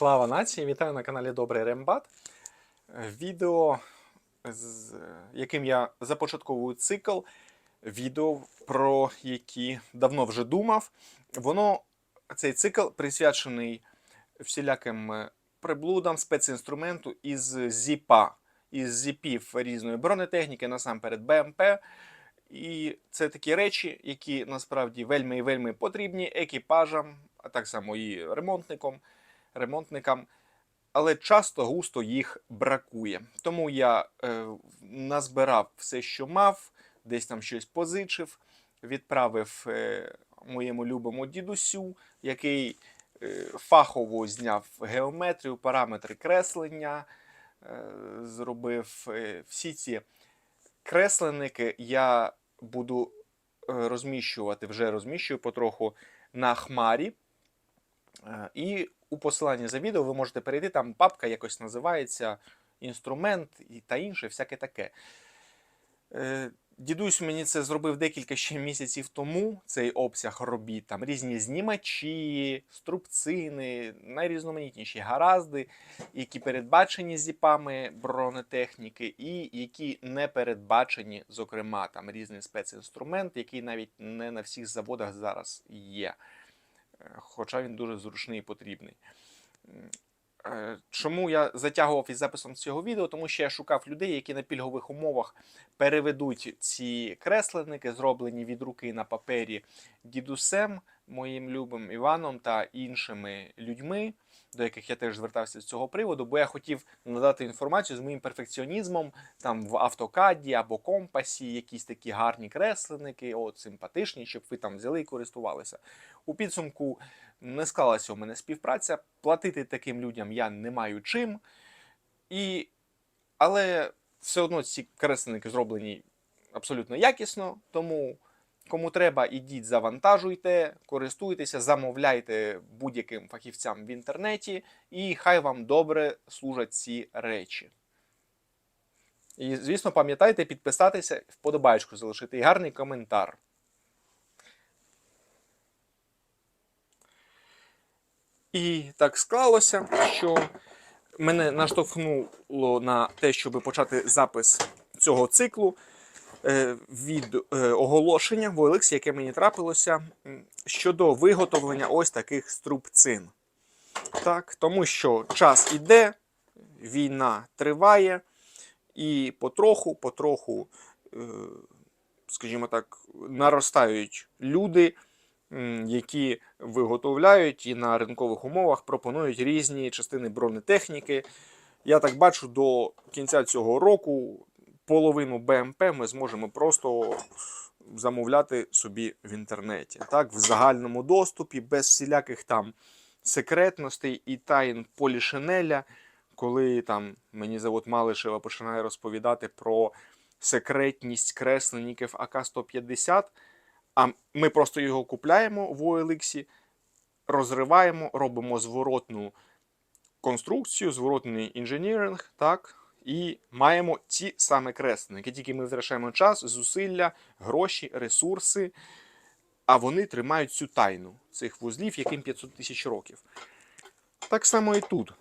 Слава нації! Вітаю на каналі Добрий Рембат. Відео, з яким я започатковую цикл, відео, про які давно вже думав. Воно, цей цикл присвячений всіляким е, приблудам, спецінструменту із зіпа, із зіпів різної бронетехніки, насамперед БМП. І це такі речі, які насправді вельми і вельми потрібні екіпажам, а так само і ремонтникам, ремонтникам. Але часто густо їх бракує. Тому я е, назбирав все, що мав, десь там щось позичив, відправив е, моєму любому дідусю, який е, фахово зняв геометрію, параметри креслення, е, зробив е, всі ці кресленники. Я буду е, розміщувати, вже розміщую потроху на хмарі. Е, І у посиланні за відео ви можете перейти, там папка якось називається інструмент та інше, всяке таке. Е, Дідусь мені це зробив декілька ще місяців тому, цей обсяг робіт, там різні знімачі, струбцини, найрізноманітніші гаразди, які передбачені зіпами бронетехніки, і які не передбачені, зокрема, там різний спецінструмент, який навіть не на всіх заводах зараз є. Хоча він дуже зручний і потрібний. Е, Чому я затягував із записом цього відео? Тому що я шукав людей, які на пільгових умовах переведуть ці кресленники, зроблені від руки на папері дідусем, моїм любим Іваном та іншими людьми, до яких я теж звертався з цього приводу, бо я хотів надати інформацію з моїм перфекціонізмом там в автокаді або компасі, якісь такі гарні кресленники, от симпатичні, щоб ви там взяли і користувалися. У підсумку не склалася у мене співпраця. Платити таким людям я не маю чим. І... Але все одно ці кресленники зроблені абсолютно якісно. Тому кому треба, ідіть, завантажуйте, користуйтеся, замовляйте будь-яким фахівцям в інтернеті, і хай вам добре служать ці речі. І, звісно, пам'ятайте підписатися, вподобайку залишити і гарний коментар. І так склалося, що мене наштовхнуло на те, щоб почати запис цього циклу від е, оголошення в OLX, яке мені трапилося щодо виготовлення ось таких струбцин. Так, тому що час іде, війна триває, і потроху, потроху, е, скажімо так, наростають люди, які виготовляють і на ринкових умовах пропонують різні частини бронетехніки. Я так бачу, до кінця цього року половину БМП ми зможемо просто замовляти собі в інтернеті. Так, в загальному доступі, без всіляких там секретностей і тайн Полішинеля, коли там мені завод Малишева починає розповідати про секретність кресленників АК-150, а ми просто його купляємо в OLX, розриваємо, робимо зворотну конструкцію, зворотний інженіринг, так, і маємо ті саме кресленники. Тільки ми втрачаємо час, зусилля, гроші, ресурси, а вони тримають цю тайну цих вузлів, яким 500 тисяч років. Так само і тут.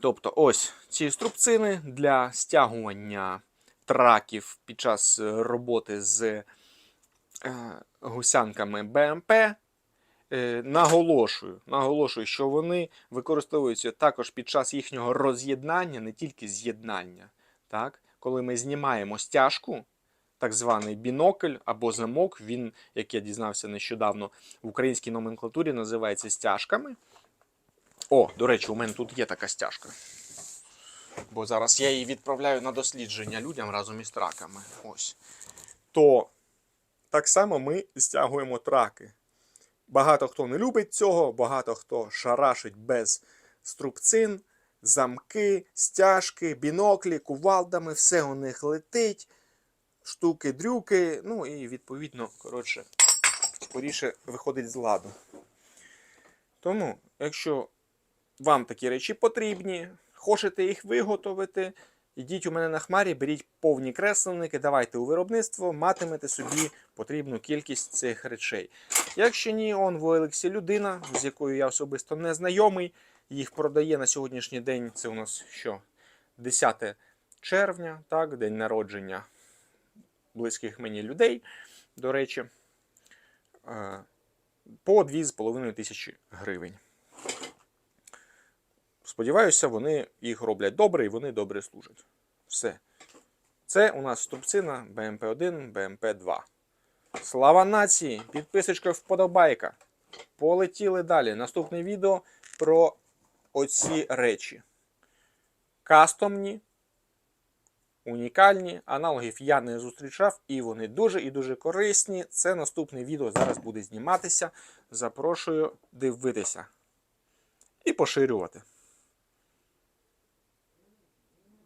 Тобто, ось ці струбцини для стягування траків під час роботи з е, гусянками БМП. Е, Наголошую, наголошую, що вони використовуються також під час їхнього роз'єднання, не тільки з'єднання. Так? Коли ми знімаємо стяжку, так званий бінокль або замок, він, як я дізнався нещодавно, в українській номенклатурі називається стяжками. О, до речі, у мене тут є така стяжка. Бо зараз я її відправляю на дослідження людям разом із траками. Ось. То так само ми стягуємо траки. Багато хто не любить цього, багато хто шарашить без струбцин, замки, стяжки, біноклі, кувалдами, все у них летить, штуки-дрюки, ну і відповідно, коротше, скоріше виходить з ладу. Тому, якщо вам такі речі потрібні, хочете їх виготовити, Ідіть у мене на хмарі, беріть повні кресленники, давайте у виробництво, матимете собі потрібну кількість цих речей. Якщо ні, он в Олексі людина, з якою я особисто не знайомий, їх продає на сьогоднішній день. Це у нас що? 10 червня, так, день народження близьких мені людей, до речі, е, по 2,5 тисячі гривень. Сподіваюся, вони їх роблять добре і вони добре служать. Все. Це у нас струбцина БМП-1, БМП-2. Слава нації! Підписочка вподобайка. Полетіли далі. Наступне відео про оці речі. Кастомні, унікальні. Аналогів я не зустрічав, і вони дуже і дуже корисні. Це наступне відео зараз буде зніматися. Запрошую дивитися і поширювати.